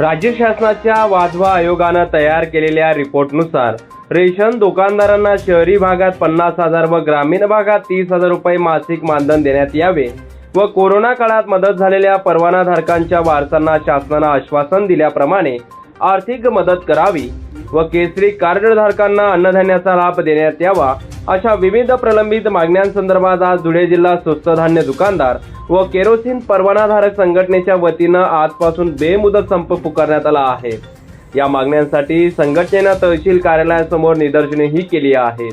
राज्य शासनाच्या वाधवा आयोगानं तयार केलेल्या रिपोर्टनुसार रेशन दुकानदारांना शहरी भागात पन्नास हजार व ग्रामीण भागात तीस हजार रुपये मासिक मानधन देण्यात यावे व कोरोना काळात मदत झालेल्या परवानाधारकांच्या वारसांना शासनानं आश्वासन दिल्याप्रमाणे आर्थिक मदत करावी व केसरी कार्डधारकांना अन्नधान्याचा लाभ देण्यात यावा अशा विविध प्रलंबित मागण्यांसंदर्भात आज धुळे जिल्हा स्वस्त धान्य दुकानदार व केरोसिन परवानाधारक संघटनेच्या वतीनं आजपासून बेमुदत संप पुकारण्यात आला आहे. या मागण्यांसाठी संघटनेनं तहसील कार्यालयासमोर निदर्शनेही केली आहेत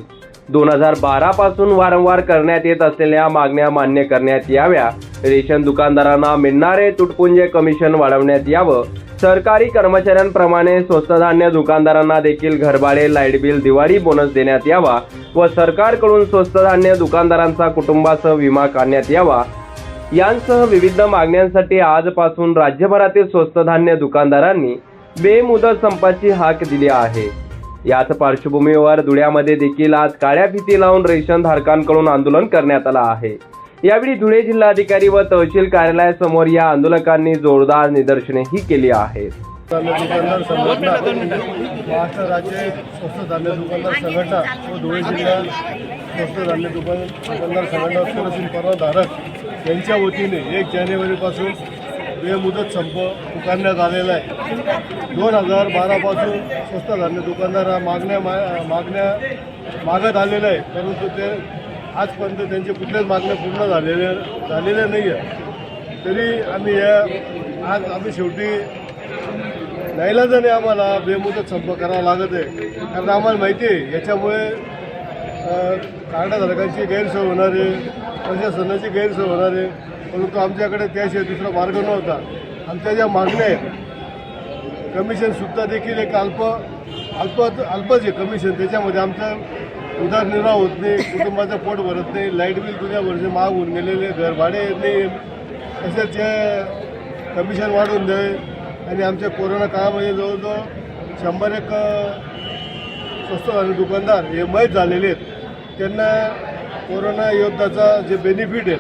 दोन हजार बारा पासून वारंवार करण्यात येत असलेल्या मागण्या मान्य करण्यात याव्या. रेशन दुकानदारांना मिळणारे तुटपुंजे कमिशन वाढवण्यात यावं. सरकारी कर्मचाऱ्यांप्रमाणे स्वस्त धान्य दुकानदारांना देखील घरभाडे लाइट बिल दिवाळी बोनस देण्यात यावा व सरकारकडून स्वस्त धान्य दुकानदारांचा कुटुंबासह विमा काढण्यात यावा. यांसह विविध मागण्यांसाठी आजपासून राज्यभरातील स्वस्त धान्य दुकानदारांनी बेमुदत संपाची हाक दिली आहे. याच पार्श्वभूमीवर धुळ्यामध्ये देखील आज काळ्या फिती लावून रेशन धारकांकडून आंदोलन करण्यात आलं आहे. यावेळी धुळे जिल्हाधिकारी व तहसील कार्यालयासमोर या आंदोलकांनी जोरदार निदर्शनेही केली आहेत. दुकानदार संघटना महाराष्ट्र राज्य स्वस्त धान्य दुकानदार संघटना व धुळे जिल्हा स्वस्त धान्य दुकान दुकानदार संघटना केरोसिन परवाधारक यांच्या वतीने एक जानेवारीपासून बेमुदत संप पुकारण्यात आलेला आहे दोन हजार बारापासून स्वस्त धान्य दुकानदार हा मागण्या मा- मागण्या मागत आलेला आहे. परंतु ते आजपर्यंत त्यांच्या कुठल्याच मागण्या पूर्ण झालेल्या झालेल्या नाही आहे तरी आम्ही या आज आम्ही शेवटी नाईलाजाने आम्हाला बेमुदत संप करावा लागत आहे कारण आम्हाला माहिती आहे याच्यामुळे कार्डधारकांची गैरसोय होणार आहे प्रशासनाची गैरसोय होणार आहे परंतु आमच्याकडे त्याशिवाय दुसरा मार्ग नव्हता. आमच्या ज्या मागण्या आहेत कमिशन सुद्धा देखील एक अल्प अल्प अल्पच आहे कमिशन त्याच्यामध्ये आमचं उदरनिर्वाह होत नाही कुटुंबाचं पोट भरत नाही लाइट बिल तुझ्या वर्षी महाग होऊन गेलेले घर भाडे येत नाही. तसेच जे कमिशन वाढवून दे आणि आमच्या कोरोना काळामध्ये जवळजवळ शंभर एक स्वस्त आणि दुकानदार हे मैत झालेले आहेत. त्यांना कोरोना योद्धाचा जे बेनिफिट आहे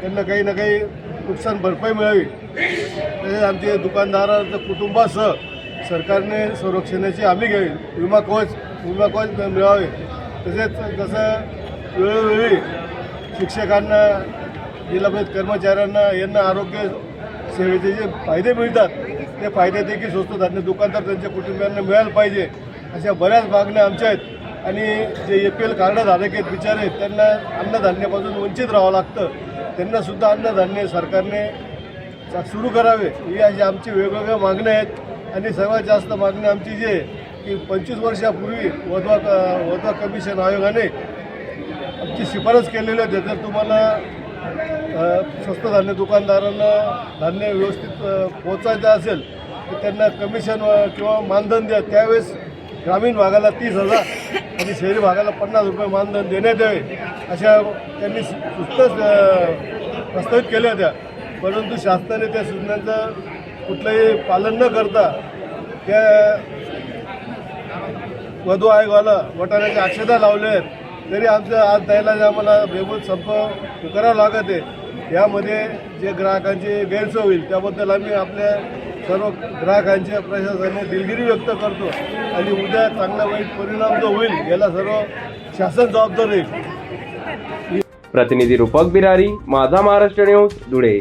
त्यांना काही ना काही नुकसान भरपाई मिळावी. तसेच आमचे दुकानदारांच्या कुटुंबासह सरकारने संरक्षणाची हमी घ्यावी. विमा कवच विमा कवच मिळावे. तसेच जसं वेळोवेळी शिक्षकांना जिल्हा परिषद कर्मचाऱ्यांना यांना आरोग्य सेवेचे जे फायदे मिळतात ते फायदे देखील स्वस्त धान्य दुकानदार त्यांच्या कुटुंबियांना मिळायला पाहिजे अशा बऱ्याच मागण्या आमच्या आहेत. आणि जे ए पी एल कार्ड धारक आहेत बिचारे त्यांना अन्नधान्यापासून वंचित राहावं लागतं. त्यांनासुद्धा अन्नधान्य सरकारने सुरू करावे. ही अशी आमची वेगवेगळ्या मागण्या आहेत. आणि सर्वात जास्त मागणी आमची जी आहे की पंचवीस वर्षापूर्वी वधवा वधवा कमिशन आयोगाने आमची शिफारस केलेली होती. जर तुम्हाला स्वस्त धान्य दुकानदारांना धान्य व्यवस्थित पोचायचं असेल तर त्यांना कमिशन किंवा मानधन द्या. त्यावेळेस ग्रामीण भागाला तीस हजार आणि शहरी भागाला पन्नास रुपये मानधन देण्यात यावे अशा त्यांनी सुस्तच प्रस्तावित केल्या होत्या. परंतु शासनाने त्या सूचनांचं कुठलंही पालन न करता त्या वधू आयोगाला वटाण्याच्या अक्षता लावल्या आहेत. तरी आमचं आज द्यायला आम्हाला बेमूत संप करावा लागत आहे. यामध्ये जे ग्राहकांची गैरसोय होईल त्याबद्दल आम्ही आपल्या सर्व ग्राहकांच्या प्रशासनाने दिलगिरी व्यक्त करतो. आणि उद्या चांगला वाईट परिणाम जो होईल याला सर्व शासन जबाबदार राहील. प्रतिनिधी रूपक बिरारी माझा महाराष्ट्र न्यूज धुळे.